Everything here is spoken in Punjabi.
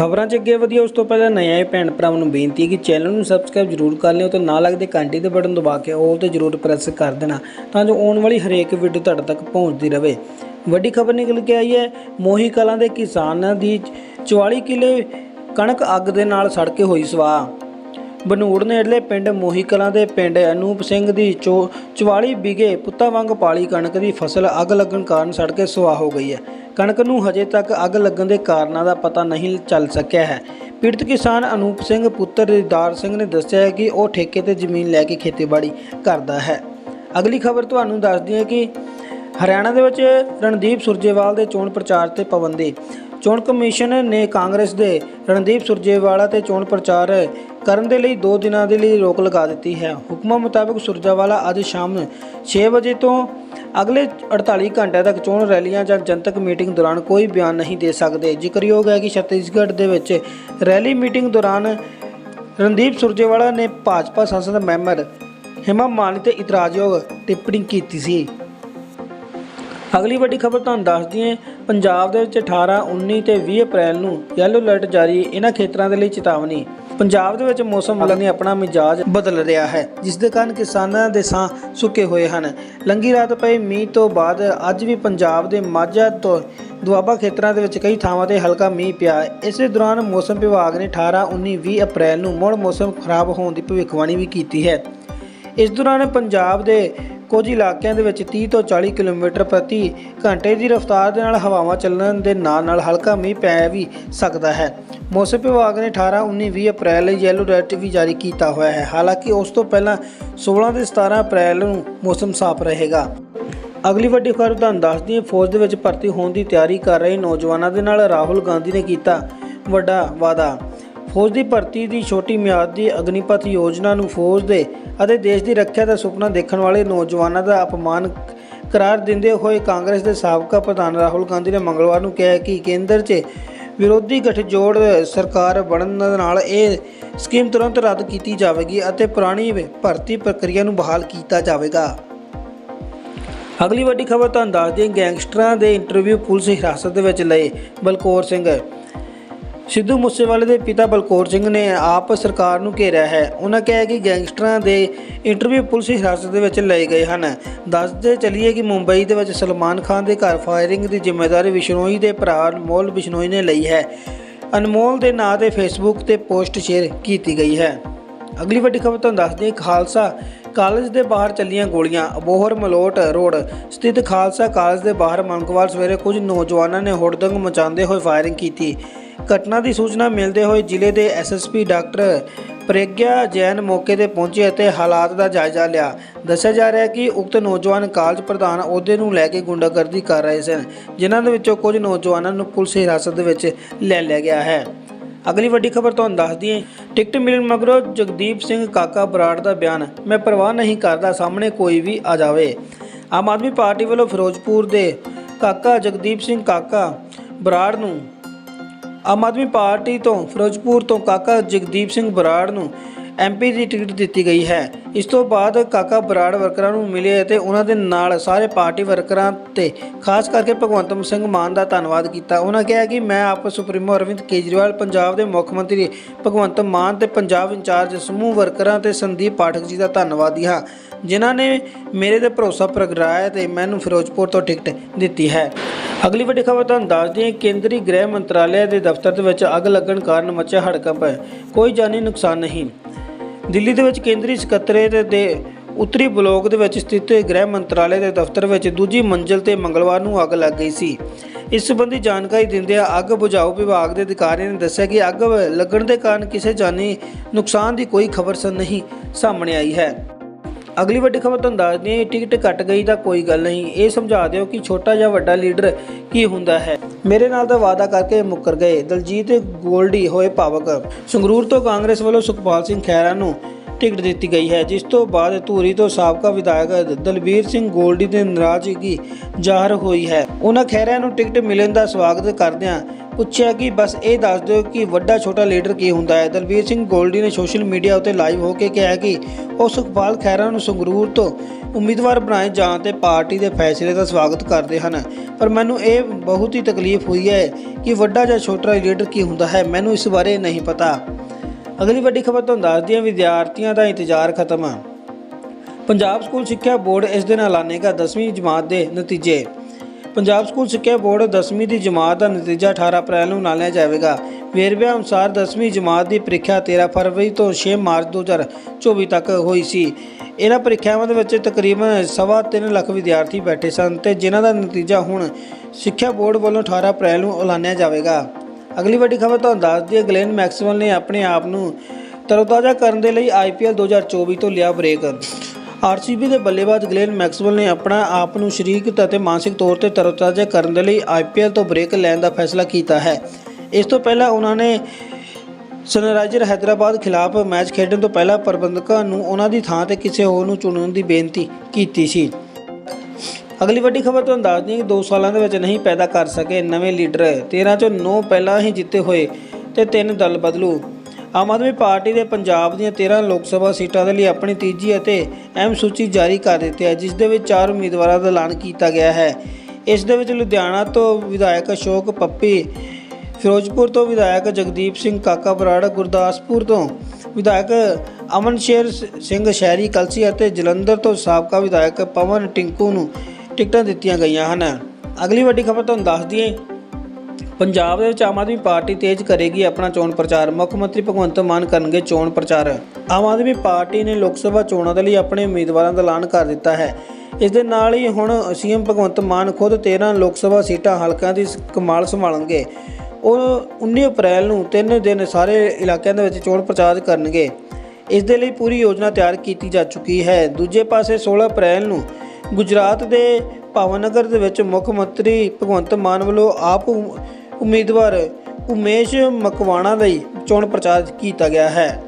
ਖਬਰਾਂ 'ਚ ਅੱਗੇ ਵਧੀਆ, ਉਸ ਤੋਂ ਪਹਿਲਾਂ ਨਏ ਆਏ ਭੈਣ ਭਰਾਵਾਂ ਨੂੰ ਬੇਨਤੀ ਹੈ ਕਿ ਚੈਨਲ ਨੂੰ ਸਬਸਕ੍ਰਾਈਬ ਜ਼ਰੂਰ ਕਰ ਲਿਓ ਤੇ ਨਾਲ ਲੱਗਦੇ ਘੰਟੀ ਦੇ ਬਟਨ ਦਬਾ ਕੇ ਆਲ ਤੇ ਜ਼ਰੂਰ ਪ੍ਰੈਸ ਕਰ ਦੇਣਾ ਤਾਂ ਜੋ ਆਉਣ ਵਾਲੀ ਹਰੇਕ ਵੀਡੀਓ ਤੁਹਾਡੇ ਤੱਕ ਪਹੁੰਚਦੀ ਰਹੇ ਵੱਡੀ ਖਬਰ ਨਿਕਲ ਕੇ ਆਈ ਹੈ, ਮੋਹੀ ਕਲਾਂ ਦੇ ਕਿਸਾਨਾਂ ਦੀ 44 ਕਿਲੇ ਕਣਕ ਅੱਗ ਦੇ ਨਾਲ ਸੜ ਕੇ ਹੋਈ ਸਵਾਹ। ਬਨੂੜ ਨੇੜਲੇ ਪਿੰਡ ਮੋਹੀ ਕਲਾਂ ਦੇ ਪਿੰਡ ਅਨੂਪ ਸਿੰਘ ਦੀ ਚੋ- 44 ਵਿਗੇ ਪੁੱਤਾ ਵਾਂਗ ਪਾਲੀ ਕਣਕ ਦੀ ਫਸਲ ਅੱਗ ਲੱਗਣ ਕਾਰਨ ਸੜ ਕੇ ਸੁਆਹ ਹੋ ਗਈ ਹੈ। ਕਣਕ ਨੂੰ ਹਜੇ ਤੱਕ ਅੱਗ ਲੱਗਣ ਦੇ ਕਾਰਨਾਂ ਦਾ ਪਤਾ ਨਹੀਂ ਚੱਲ ਸਕਿਆ ਹੈ। ਪੀੜਤ ਕਿਸਾਨ ਅਨੂਪ ਸਿੰਘ ਪੁੱਤਰ ਰਿਦਾਰ ਸਿੰਘ ਨੇ ਦੱਸਿਆ ਹੈ ਕਿ ਉਹ ਠੇਕੇ ਤੇ ਜ਼ਮੀਨ ਲੈ ਕੇ ਖੇਤੀਬਾੜੀ ਕਰਦਾ ਹੈ। ਅਗਲੀ ਖਬਰ ਤੁਹਾਨੂੰ ਦੱਸਦੀ ਹੈ ਕਿ ਹਰਿਆਣਾ ਦੇ ਵਿੱਚ ਰਣਦੀਪ ਸੁਰਜੇਵਾਲ ਦੇ ਚੋਣ ਪ੍ਰਚਾਰ ਤੇ ਪਾਬੰਦੀ ਚੋਣ ਕਮਿਸ਼ਨ ਨੇ ਕਾਂਗਰਸ ਦੇ ਰਣਦੀਪ ਸੁਰਜੇਵਾਲਾ ਤੇ ਚੋਣ ਪ੍ਰਚਾਰ ਕਰਨ ਦੇ ਲਈ 2 ਦਿਨਾਂ ਦੇ ਲਈ ਰੋਕ ਲਗਾ ਦਿੱਤੀ ਹੈ। ਹੁਕਮਾਂ ਮੁਤਾਬਕ ਸੁਰਜੇਵਾਲਾ ਅੱਜ ਸ਼ਾਮ 6 ਵਜੇ ਤੋਂ ਅਗਲੇ 48 ਘੰਟਿਆਂ ਤੱਕ ਚੋਣ ਰੈਲੀਆਂ ਜਾਂ ਜਨਤਕ ਮੀਟਿੰਗ ਦੌਰਾਨ ਕੋਈ ਬਿਆਨ ਨਹੀਂ ਦੇ ਸਕਦੇ। ਜ਼ਿਕਰਯੋਗ ਹੈ ਕਿ ਛੱਤੀਸਗੜ੍ਹ ਦੇ ਵਿੱਚ ਰੈਲੀ ਮੀਟਿੰਗ ਦੌਰਾਨ ਰਣਦੀਪ ਸੁਰਜੇਵਾਲਾ ਨੇ ਭਾਜਪਾ ਸੰਸਦ ਮੈਂਬਰ ਹਿਮਾ ਮਾਲਿਨੀ ਤੇ ਇਤਰਾਜ਼ਯੋਗ ਟਿੱਪਣੀ ਕੀਤੀ ਸੀ। ਅਗਲੀ ਵੱਡੀ ਖਬਰ ਤੁਹਾਨੂੰ ਦੱਸਦੀ ਦਈਏ ਪੰਜਾਬ ਦੇ ਵਿੱਚ 18 19 ਤੇ 20 ਅਪ੍ਰੈਲ ਨੂੰ ਯੈਲੋ ਅਲਰਟ ਜਾਰੀ ਇਹਨਾਂ ਖੇਤਰਾਂ ਦੇ ਲਈ ਚੇਤਾਵਨੀ। ਪੰਜਾਬ ਦੇ ਵਿੱਚ ਮੌਸਮ ਵਾਲਾ ਨੇ ਆਪਣਾ ਮਿਜਾਜ ਬਦਲ ਰਿਹਾ ਹੈ, ਜਿਸ ਦੇ ਕਾਰਨ ਕਿਸਾਨਾਂ ਦੇ ਸਾਹ ਸੁੱਕੇ ਹੋਏ ਹਨ। ਲੰਗੀ ਰਾਤ ਪਏ ਮੀਂਹ ਤੋਂ ਬਾਅਦ ਅੱਜ ਵੀ ਪੰਜਾਬ ਦੇ ਮਾਝਾ ਤੋਂ ਦੁਆਬਾ ਖੇਤਰਾਂ ਦੇ ਵਿੱਚ ਕਈ ਥਾਵਾਂ ਤੇ ਹਲਕਾ ਮੀਂਹ ਪਿਆ। ਇਸੇ ਦੌਰਾਨ ਮੌਸਮ ਵਿਭਾਗ ਨੇ 18 19 20 ਅਪ੍ਰੈਲ ਨੂੰ ਮੁੜ ਮੌਸਮ ਖਰਾਬ ਹੋਣ ਦੀ ਭਵਿੱਖਬਾਣੀ ਵੀ ਕੀਤੀ ਹੈ। ਇਸ ਦੌਰਾਨ ਪੰਜਾਬ ਦੇ ਕੁਝ ਇਲਾਕਿਆਂ ਦੇ ਵਿੱਚ 30 ਤੋਂ 40 ਕਿਲੋਮੀਟਰ ਪ੍ਰਤੀ ਘੰਟੇ ਦੀ ਰਫ਼ਤਾਰ ਦੇ ਨਾਲ ਹਵਾਵਾਂ ਚੱਲਣ ਦੇ ਨਾਲ ਨਾਲ ਹਲਕਾ ਮੀਂਹ ਪੈ ਵੀ ਸਕਦਾ ਹੈ। ਮੌਸਮ ਵਿਭਾਗ ਨੇ 18 19 20 ਅਪ੍ਰੈਲ ਲਈ ਯੈਲੋ ਅਲਰਟ ਵੀ ਜਾਰੀ ਕੀਤਾ ਹੋਇਆ ਹੈ। ਹਾਲਾਂਕਿ ਉਸ ਤੋਂ ਪਹਿਲਾਂ 16 ਤੇ 17 ਅਪ੍ਰੈਲ ਨੂੰ ਮੌਸਮ ਸਾਫ਼ ਰਹੇਗਾ। ਅਗਲੀ ਵੱਡੀ ਖਬਰ ਤੁਹਾਨੂੰ ਦੱਸਦੀ ਹਾਂ। ਫੌਜ ਦੇ ਵਿੱਚ ਭਰਤੀ ਹੋਣ ਦੀ ਤਿਆਰੀ ਕਰ ਰਹੇ ਨੌਜਵਾਨਾਂ ਦੇ ਨਾਲ ਰਾਹੁਲ ਗਾਂਧੀ ਨੇ ਕੀਤਾ ਵੱਡਾ ਵਾਅਦਾ। ਫੌਜ ਦੀ ਭਰਤੀ ਦੀ ਛੋਟੀ ਮਿਆਦ ਦੀ ਅਗਨੀਪਥ ਯੋਜਨਾ ਨੂੰ ਫੌਜ ਦੇ ਅਤੇ ਦੇਸ਼ ਦੀ ਰੱਖਿਆ ਦਾ ਸੁਪਨਾ ਦੇਖਣ ਵਾਲੇ ਨੌਜਵਾਨਾਂ ਦਾ ਅਪਮਾਨ ਕਰਾਰ ਦਿੰਦੇ ਹੋਏ ਕਾਂਗਰਸ ਦੇ ਸਾਬਕਾ ਪ੍ਰਧਾਨ ਰਾਹੁਲ ਗਾਂਧੀ ਨੇ ਮੰਗਲਵਾਰ ਨੂੰ ਕਿਹਾ ਕਿ ਕੇਂਦਰ 'ਚ ਵਿਰੋਧੀ ਗਠਜੋੜ ਸਰਕਾਰ ਬਣਨ ਨਾਲ ਇਹ ਸਕੀਮ ਤੁਰੰਤ ਰੱਦ ਕੀਤੀ ਜਾਵੇਗੀ ਅਤੇ ਪੁਰਾਣੀ ਭਰਤੀ ਪ੍ਰਕਿਰਿਆ ਨੂੰ ਬਹਾਲ ਕੀਤਾ ਜਾਵੇਗਾ। ਅਗਲੀ ਵੱਡੀ ਖਬਰ ਤੁਹਾਨੂੰ ਦੱਸ ਦਈਏ, ਗੈਂਗਸਟਰਾਂ ਦੇ ਇੰਟਰਵਿਊ ਪੁਲਿਸ ਹਿਰਾਸਤ ਦੇ ਵਿੱਚ ਲਏ ਬਲਕੌਰ ਸਿੰਘ। ਸਿੱਧੂ ਮੂਸੇਵਾਲੇ ਦੇ ਪਿਤਾ ਬਲਕੌਰ ਸਿੰਘ ਨੇ ਆਪ ਸਰਕਾਰ ਨੂੰ ਘੇਰਿਆ ਹੈ। ਉਹਨਾਂ ਕਿਹਾ ਕਿ ਗੈਂਗਸਟਰਾਂ ਦੇ ਇੰਟਰਵਿਊ ਪੁਲਿਸ ਹਿਰਾਸਤ ਦੇ ਵਿੱਚ ਲਏ ਗਏ ਹਨ। ਦੱਸਦੇ ਚਲੀਏ ਕਿ ਮੁੰਬਈ ਦੇ ਵਿੱਚ ਸਲਮਾਨ ਖਾਨ ਦੇ ਘਰ ਫਾਇਰਿੰਗ ਦੀ ਜ਼ਿੰਮੇਵਾਰੀ ਵਿਸ਼ਨੋਈ ਦੇ ਭਰਾ ਅਨਮੋਲ ਵਿਸ਼ਨੋਈ ਨੇ ਲਈ ਹੈ। ਅਨਮੋਲ ਦੇ ਨਾਂ ਤੇ ਫੇਸਬੁੱਕ ਤੇ ਪੋਸਟ ਸ਼ੇਅਰ ਕੀਤੀ ਗਈ ਹੈ। ਅਗਲੀ ਵੱਡੀ ਖਬਰ ਤੁਹਾਨੂੰ ਦੱਸਦੇ ਹਾਂ ਖਾਲਸਾ ਕਾਲਜ ਦੇ ਬਾਹਰ ਚੱਲੀਆਂ ਗੋਲੀਆਂ। ਅਬੋਹਰ ਮਲੋਟ ਰੋਡ ਸਥਿਤ ਖਾਲਸਾ ਕਾਲਜ ਦੇ ਬਾਹਰ ਮੰਗਵਾਲ ਸਵੇਰੇ ਕੁਝ ਨੌਜਵਾਨਾਂ ਨੇ ਹੁੜਦੰਗ ਮਚਾਉਂਦੇ ਹੋਏ ਫਾਇਰਿੰਗ ਕੀਤੀ। ਘਟਨਾ ਦੀ ਸੂਚਨਾ ਮਿਲਦੇ ਹੋਏ ਜ਼ਿਲ੍ਹੇ ਦੇ ਐਸਐਸਪੀ ਡਾਕਟਰ ਪ੍ਰਗਿਆ ਜੈਨ ਮੌਕੇ ਤੇ ਪਹੁੰਚੇ ਅਤੇ ਹਾਲਾਤ ਦਾ ਜਾਇਜ਼ਾ ਲਿਆ। ਦੱਸਿਆ ਜਾ ਰਿਹਾ ਹੈ ਕਿ ਉਕਤ ਨੌਜਵਾਨ ਕਾਲਜ ਪ੍ਰਧਾਨ ਅਹੁਦੇ ਨੂੰ ਲੈ ਕੇ ਗੁੰਡਾਗਰਦੀ ਕਰ ਰਹੇ ਸਨ, ਜਿਨ੍ਹਾਂ ਦੇ ਵਿੱਚੋਂ ਕੁਝ ਨੌਜਵਾਨਾਂ ਨੂੰ ਪੁਲਿਸ ਹਿਰਾਸਤ ਦੇ ਵਿੱਚ ਲੈ ਲਿਆ ਗਿਆ ਹੈ। ਅਗਲੀ ਵੱਡੀ ਖਬਰ ਤੁਹਾਨੂੰ ਦੱਸ ਦਈਏ, ਟਿਕਟ ਮਿਲਣ ਮਗਰੋਂ ਜਗਦੀਪ ਸਿੰਘ ਕਾਕਾ ਬਰਾੜ ਦਾ ਬਿਆਨ, ਮੈਂ ਪਰਵਾਹ ਨਹੀਂ ਕਰਦਾ, ਸਾਹਮਣੇ ਕੋਈ ਵੀ ਆ ਜਾਵੇ। ਆਮ ਆਦਮੀ ਪਾਰਟੀ ਵੱਲੋਂ ਫਿਰੋਜ਼ਪੁਰ ਦੇ ਕਾਕਾ ਜਗਦੀਪ ਸਿੰਘ ਕਾਕਾ ਬਰਾੜ ਨੂੰ ਆਮ ਆਦਮੀ ਪਾਰਟੀ ਤੋਂ ਫਿਰੋਜ਼ਪੁਰ ਤੋਂ ਕਾਕਾ ਜਗਦੀਪ ਸਿੰਘ ਬਰਾੜ ਨੂੰ ਐਮਪੀ ਦੀ ਟਿਕਟ ਦਿੱਤੀ ਗਈ ਹੈ। ਇਸ ਤੋਂ ਬਾਅਦ ਕਾਕਾ ਬਰਾੜ ਵਰਕਰਾਂ ਨੂੰ ਮਿਲੇ ਅਤੇ ਉਹਨਾਂ ਦੇ ਨਾਲ ਸਾਰੇ ਪਾਰਟੀ ਵਰਕਰਾਂ ਤੇ ਖਾਸ ਕਰਕੇ ਭਗਵੰਤ ਸਿੰਘ ਮਾਨ ਦਾ ਧੰਨਵਾਦ ਕੀਤਾ। ਉਹਨਾਂ ਕਿਹਾ ਕਿ ਮੈਂ ਆਪ ਸੁਪਰੀਮੋ ਅਰਵਿੰਦ ਕੇਜਰੀਵਾਲ, ਪੰਜਾਬ ਦੇ ਮੁੱਖ ਮੰਤਰੀ ਭਗਵੰਤ ਮਾਨ ਤੇ ਪੰਜਾਬ ਇੰਚਾਰਜ ਸਮੂਹ ਵਰਕਰਾਂ ਤੇ ਸੰਦੀਪ ਪਾਠਕ ਜੀ ਦਾ ਧੰਨਵਾਦੀ ਹਾਂ, ਜਿਨ੍ਹਾਂ ਨੇ ਮੇਰੇ ਤੇ ਭਰੋਸਾ ਪ੍ਰਗਟਾਇਆ ਤੇ ਮੈਨੂੰ ਫਿਰੋਜ਼ਪੁਰ ਤੋਂ ਟਿਕਟ ਦਿੱਤੀ ਹੈ। ਅਗਲੀ ਵੱਡੀ ਖਬਰ ਤੁਹਾਨੂੰ ਦੱਸਦੇ ਹਾਂ ਕੇਂਦਰੀ ਗ੍ਰਹਿ ਮੰਤਰਾਲੇ ਦੇ ਦਫ਼ਤਰ ਦੇ ਵਿੱਚ ਅੱਗ ਲੱਗਣ ਕਾਰਨ ਮੱਚਿਆ ਹੜਕੰਪ। ਹੈ ਕੋਈ ਜਾਨੀ ਨੁਕਸਾਨ ਨਹੀਂ। ਦਿੱਲੀ ਦੇ ਵਿੱਚ ਕੇਂਦਰੀ ਸਕੱਤਰੇਤ ਦੇ ਉੱਤਰੀ ਬਲਾਕ ਦੇ ਵਿੱਚ ਸਥਿਤ ਗ੍ਰਹਿ ਮੰਤਰਾਲੇ ਦੇ ਦਫ਼ਤਰ ਵਿੱਚ ਦੂਜੀ ਮੰਜ਼ਲ ਤੇ ਮੰਗਲਵਾਰ ਨੂੰ ਅੱਗ ਲੱਗ ਗਈ ਸੀ। ਇਸ ਸੰਬੰਧੀ ਜਾਣਕਾਰੀ ਦਿੰਦਿਆਂ ਅੱਗ ਬੁਝਾਊ ਵਿਭਾਗ ਦੇ ਅਧਿਕਾਰੀਆਂ ਨੇ ਦੱਸਿਆ ਕਿ ਅੱਗ ਲੱਗਣ ਦੇ ਕਾਰਨ ਕਿਸੇ ਜਾਨੀ ਨੁਕਸਾਨ ਦੀ ਕੋਈ ਖਬਰ ਸ ਨਹੀਂ ਸਾਹਮਣੇ ਆਈ ਹੈ। ਅਗਲੀ ਵੱਡੀ ਖਬਰ ਤੁਹਾਨੂੰ ਦੱਸਦੇ ਹਾਂ ਟਿਕਟ ਕੱਟ ਗਈ ਤਾਂ ਕੋਈ ਗੱਲ ਨਹੀਂ। ਇਹ ਸਮਝਾ ਦਿਓ ਕਿ ਛੋਟਾ ਜਾਂ ਵੱਡਾ ਲੀਡਰ ਕੀ ਹੁੰਦਾ ਹੈ। ਮੇਰੇ ਨਾਲ ਤਾਂ ਵਾਅਦਾ ਕਰਕੇ ਮੁੱਕਰ ਗਏ। ਦਲਜੀਤ ਗੋਲਡੀ ਹੋਏ ਭਾਵਕ। ਸੰਗਰੂਰ ਤੋਂ ਕਾਂਗਰਸ ਵੱਲੋਂ ਸੁਖਪਾਲ ਸਿੰਘ ਖਹਿਰਾ ਨੂੰ ਟਿਕਟ ਦਿੱਤੀ ਗਈ ਹੈ, ਜਿਸ ਤੋਂ ਬਾਅਦ ਧੂਰੀ ਤੋਂ ਸਾਬਕਾ ਵਿਧਾਇਕ ਦਲਬੀਰ ਸਿੰਘ ਗੋਲਡੀ ਦੇ ਨਾਰਾਜ਼ਗੀ ਜ਼ਾਹਰ ਹੋਈ ਹੈ। ਉਹਨਾਂ ਖਹਿਰਿਆਂ ਨੂੰ ਟਿਕਟ ਮਿਲਣ ਦਾ ਸਵਾਗਤ ਕਰਦਿਆਂ ਪੁੱਛਿਆ ਕਿ ਬਸ ਇਹ ਦੱਸ ਦਿਓ ਕਿ ਵੱਡਾ ਛੋਟਾ ਲੀਡਰ ਕੀ ਹੁੰਦਾ ਹੈ? ਦਲਵੀਰ ਸਿੰਘ ਗੋਲਡੀ ਨੇ ਸੋਸ਼ਲ ਮੀਡੀਆ ਉੱਤੇ ਲਾਈਵ ਹੋ ਕੇ ਕਿਹਾ ਕਿ ਉਹ ਸੁਖਪਾਲ ਖਹਿਰਾ ਨੂੰ ਸੰਗਰੂਰ ਤੋਂ ਉਮੀਦਵਾਰ ਬਣਾਏ ਜਾਣ ਤੇ ਪਾਰਟੀ ਦੇ ਫੈਸਲੇ ਦਾ ਸਵਾਗਤ ਕਰਦੇ ਹਨ। ਪਰ ਮੈਨੂੰ ਇਹ ਬਹੁਤ ਹੀ ਤਕਲੀਫ ਹੋਈ ਹੈ ਕਿ ਵੱਡਾ ਜਾਂ ਛੋਟਾ ਲੀਡਰ ਕੀ ਹੁੰਦਾ ਹੈ? ਮੈਨੂੰ ਇਸ ਬਾਰੇ ਨਹੀਂ ਪਤਾ। ਅਗਲੀ ਵੱਡੀ ਖਬਰ ਤੁਹਾਨੂੰ ਦੱਸਦੀ ਹਾਂ ਵਿਦਿਆਰਥੀਆਂ ਦਾ ਇੰਤਜ਼ਾਰ ਖਤਮ। ਪੰਜਾਬ ਸਕੂਲ ਸਿੱਖਿਆ ਬੋਰਡ ਇਸ ਦਿਨ ਐਲਾਨੇਗਾ 10ਵੀਂ ਜਮਾਤ ਦੇ ਨਤੀਜੇ। ਪੰਜਾਬ ਸਕੂਲ ਸਿੱਖਿਆ ਬੋਰਡ 10ਵੀਂ ਦੀ ਜਮਾਤ ਦਾ ਨਤੀਜਾ 18 ਅਪ੍ਰੈਲ ਨੂੰ ਐਲਾਨਿਆ ਜਾਵੇਗਾ। ਵੇਰਵਿਆਂ ਅਨੁਸਾਰ 10ਵੀਂ ਜਮਾਤ ਦੀ ਪ੍ਰੀਖਿਆ 13 ਫਰਵਰੀ ਤੋਂ 6 ਮਾਰਚ 2024 ਤੱਕ ਹੋਈ ਸੀ। ਇਹਨਾਂ ਪ੍ਰੀਖਿਆਵਾਂ ਦੇ ਵਿੱਚ ਤਕਰੀਬਨ ਸਵਾ ਤਿੰਨ ਲੱਖ ਵਿਦਿਆਰਥੀ ਬੈਠੇ ਸਨ ਤੇ ਜਿਨ੍ਹਾਂ ਦਾ ਨਤੀਜਾ ਹੁਣ ਸਿੱਖਿਆ ਬੋਰਡ ਵੱਲੋਂ 18 ਅਪ੍ਰੈਲ ਨੂੰ ਐਲਾਨਿਆ ਜਾਵੇਗਾ। ਅਗਲੀ ਵੱਡੀ ਖਬਰ ਤੁਹਾਨੂੰ ਦੱਸ ਦਈਏ, ਗਲੇਨ ਮੈਕਸਵੈਲ ਨੇ ਆਪਣੇ ਆਪ ਨੂੰ ਤਰੋਤਾਜ਼ਾ ਕਰਨ ਦੇ ਲਈ ਆਈਪੀਐਲ 2024 ਤੋਂ ਲਿਆ ਬ੍ਰੇਕ। ਆਰਸੀਬੀ ਦੇ ਬੱਲੇਬਾਜ਼ ਗਲੇਨ ਮੈਕਸਵੈਲ ਨੇ ਆਪਣਾ ਆਪ ਨੂੰ ਸਰੀਰਕ ਅਤੇ ਮਾਨਸਿਕ ਤੌਰ ਤੇ ਤਰੋਤਾਜ਼ਾ ਕਰਨ ਦੇ ਲਈ ਆਈਪੀਐਲ ਤੋਂ ਬ੍ਰੇਕ ਲੈਣ ਦਾ ਫੈਸਲਾ ਕੀਤਾ ਹੈ। ਇਸ ਤੋਂ ਪਹਿਲਾਂ ਉਹਨਾਂ ਨੇ ਸਨਰਾਈਜ਼ਰ ਹੈਦਰਾਬਾਦ ਖਿਲਾਫ ਮੈਚ ਖੇਡਣ ਤੋਂ ਪਹਿਲਾਂ ਪ੍ਰਬੰਧਕਾਂ ਨੂੰ ਉਹਨਾਂ ਦੀ ਥਾਂ ਤੇ ਕਿਸੇ ਹੋਰ ਨੂੰ ਚੁਣਨ ਦੀ ਬੇਨਤੀ ਕੀਤੀ ਸੀ। ਅਗਲੀ ਵੱਡੀ ਖਬਰ ਤੁਹਾਨੂੰ ਦੱਸ ਦਈਏ ਕਿ 2 ਸਾਲਾਂ ਦੇ ਵਿੱਚ ਨਹੀਂ ਪੈਦਾ ਕਰ ਸਕੇ ਨਵੇਂ ਲੀਡਰ। 13 ਚੋਂ 9 ਪਹਿਲਾਂ ਹੀ ਜਿੱਤੇ ਹੋਏ ਤੇ ਤਿੰਨ ਦਲ ਬਦਲੂ। ਆਮ ਆਦਮੀ ਪਾਰਟੀ ਦੇ ਪੰਜਾਬ ਦੀਆਂ 13 ਲੋਕ ਸਭਾ ਸੀਟਾਂ ਦੇ ਲਈ ਆਪਣੀ ਤੀਜੀ ਅਤੇ ਅਹਿਮ ਸੂਚੀ ਜਾਰੀ ਕਰ ਦਿੱਤੀ ਹੈ, ਜਿਸ ਦੇ ਵਿੱਚ ਚਾਰ ਉਮੀਦਵਾਰਾਂ ਦਾ ਐਲਾਨ ਕੀਤਾ ਗਿਆ ਹੈ। ਇਸ ਦੇ ਵਿੱਚ ਲੁਧਿਆਣਾ ਤੋਂ ਵਿਧਾਇਕ ਅਸ਼ੋਕ ਪੱਪੀ, ਫਿਰੋਜ਼ਪੁਰ ਤੋਂ ਵਿਧਾਇਕ ਜਗਦੀਪ ਸਿੰਘ ਕਾਕਾ ਬਰਾੜ, ਗੁਰਦਾਸਪੁਰ ਤੋਂ ਵਿਧਾਇਕ ਅਮਨਸ਼ੇਰ ਸ- ਸਿੰਘ ਸ਼ਹਿਰੀ ਕਲਸੀ ਅਤੇ ਜਲੰਧਰ ਤੋਂ ਸਾਬਕਾ ਵਿਧਾਇਕ ਪਵਨ ਟਿੰਕੂ ਨੂੰ ਟਿਕਟਾਂ ਦਿੱਤੀਆਂ ਗਈਆਂ ਹਨ। ਅਗਲੀ ਵੱਡੀ ਖਬਰ ਤੁਹਾਨੂੰ ਦੱਸ ਦਈਏ ਪੰਜਾਬ ਦੇ ਵਿੱਚ ਆਮ ਆਦਮੀ ਪਾਰਟੀ ਤੇਜ਼ ਕਰੇਗੀ ਆਪਣਾ ਚੋਣ ਪ੍ਰਚਾਰ। ਮੁੱਖ ਮੰਤਰੀ ਭਗਵੰਤ ਮਾਨ ਕਰਨਗੇ ਚੋਣ ਪ੍ਰਚਾਰ। ਆਮ ਆਦਮੀ ਪਾਰਟੀ ਨੇ ਲੋਕ ਸਭਾ ਚੋਣਾਂ ਦੇ ਲਈ ਆਪਣੇ ਉਮੀਦਵਾਰਾਂ ਦਾ ਐਲਾਨ ਕਰ ਦਿੱਤਾ ਹੈ। ਇਸ ਦੇ ਨਾਲ ਹੀ ਹੁਣ ਸੀਐਮ ਭਗਵੰਤ ਮਾਨ ਖੁਦ 13 ਲੋਕ ਸਭਾ ਸੀਟਾਂ ਹਲਕਿਆਂ ਦੀ ਕਮਾਲ ਸੰਭਾਲਣਗੇ। ਉਹ 19 ਅਪ੍ਰੈਲ ਨੂੰ ਤਿੰਨ ਦਿਨ ਸਾਰੇ ਇਲਾਕਿਆਂ ਦੇ ਵਿੱਚ ਚੋਣ ਪ੍ਰਚਾਰ ਕਰਨਗੇ। ਇਸ ਦੇ ਲਈ ਪੂਰੀ ਯੋਜਨਾ ਤਿਆਰ ਕੀਤੀ ਜਾ ਚੁੱਕੀ ਹੈ। ਦੂਜੇ ਪਾਸੇ 16 ਅਪ੍ਰੈਲ ਨੂੰ ਗੁਜਰਾਤ ਦੇ ਭਾਵਨਗਰ ਦੇ ਵਿੱਚ ਮੁੱਖ ਮੰਤਰੀ ਭਗਵੰਤ ਮਾਨ ਵੱਲੋਂ ਆਪ ਉਮੀਦਵਾਰ ਉਮੇਸ਼ ਮਕਵਾਣਾ ਲਈ ਚੋਣ ਪ੍ਰਚਾਰ ਕੀਤਾ ਗਿਆ ਹੈ।